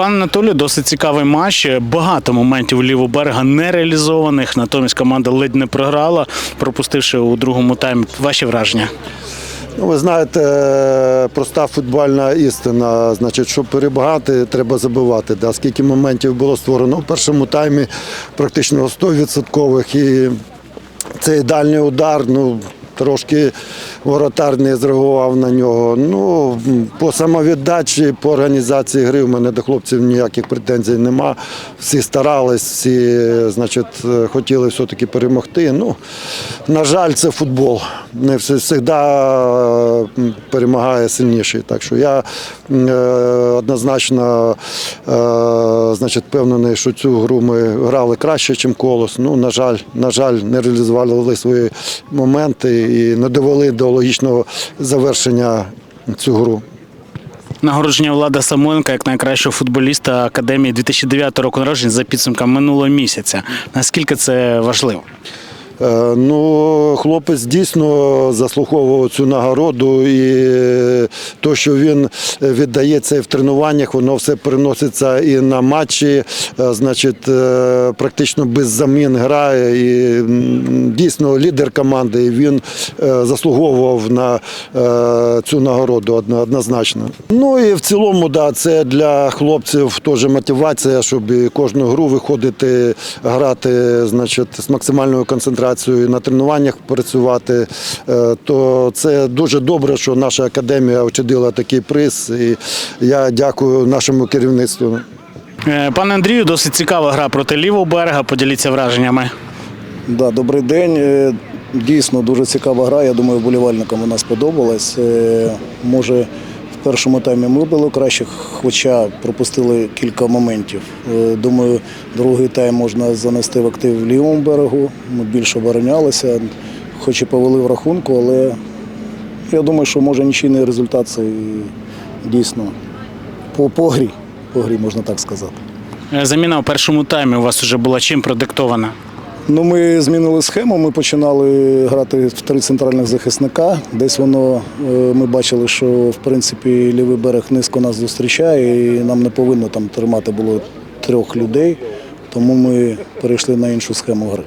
Пан Анатолій, досить цікавий матч. Багато моментів у лівого берега не реалізованих. Натомість команда ледь не програла, пропустивши у другому таймі. Ваші враження? Ну, ви знаєте, е, проста футбольна істина. Значить, щоб перебагати, треба забивати. Да? Скільки моментів було створено в першому таймі, практично 100% і цей дальній удар, ну. Трошки воротар не зреагував на нього. Ну, по самовіддачі, по організації гри в мене до хлопців ніяких претензій нема. Всі старались, всі значить, е, хотіли все-таки перемогти. Ну, на жаль, це футбол. Не завжди перемагає сильніший. Так що я е, однозначно е, значить, впевнений, що цю гру ми грали краще, ніж колос. Ну, на жаль, на жаль, не реалізували свої моменти і не довели до логічного завершення цю гру. Нагородження Влада Самойленка як найкращого футболіста Академії 2009 року народження за підсумками минулого місяця. Наскільки це важливо? Е, Ну, хлопець дійсно заслуговував цю нагороду, і те, що він віддається в тренуваннях, воно все переноситься і на матчі. Е, Значить, е, практично без замін грає. І дійсно лідер команди. І він заслуговував на цю нагороду однозначно. Ну і в цілому, да, це для хлопців теж мотивація, щоб кожну гру виходити, грати, значить, з максимальною концентрацією на тренуваннях працювати. Е, То це дуже добре, що наша академія очудила такий приз. І я дякую нашому керівництву. Е, Пане Андрію, досить цікава гра проти лівого берега. Поділіться враженнями. Да, добрий день. Е, Дійсно дуже цікава гра. Я думаю, вболівальникам вона сподобалась. Може, в першому таймі ми були краще, хоча пропустили кілька моментів. Е, Думаю, другий тайм можна занести в актив в лівому берегу. Ми більше оборонялися, хоч і повели в рахунку, але я думаю, що може нічийний результат це дійсно по, по грі. По грі можна так сказати. Е, Заміна у першому таймі у вас вже була чим продиктована? Ну, ми змінили схему. Ми починали грати в три центральних захисника. Десь воно е, ми бачили, що в принципі лівий берег низько нас зустрічає, і нам не повинно там тримати було трьох людей. Тому ми перейшли на іншу схему гри.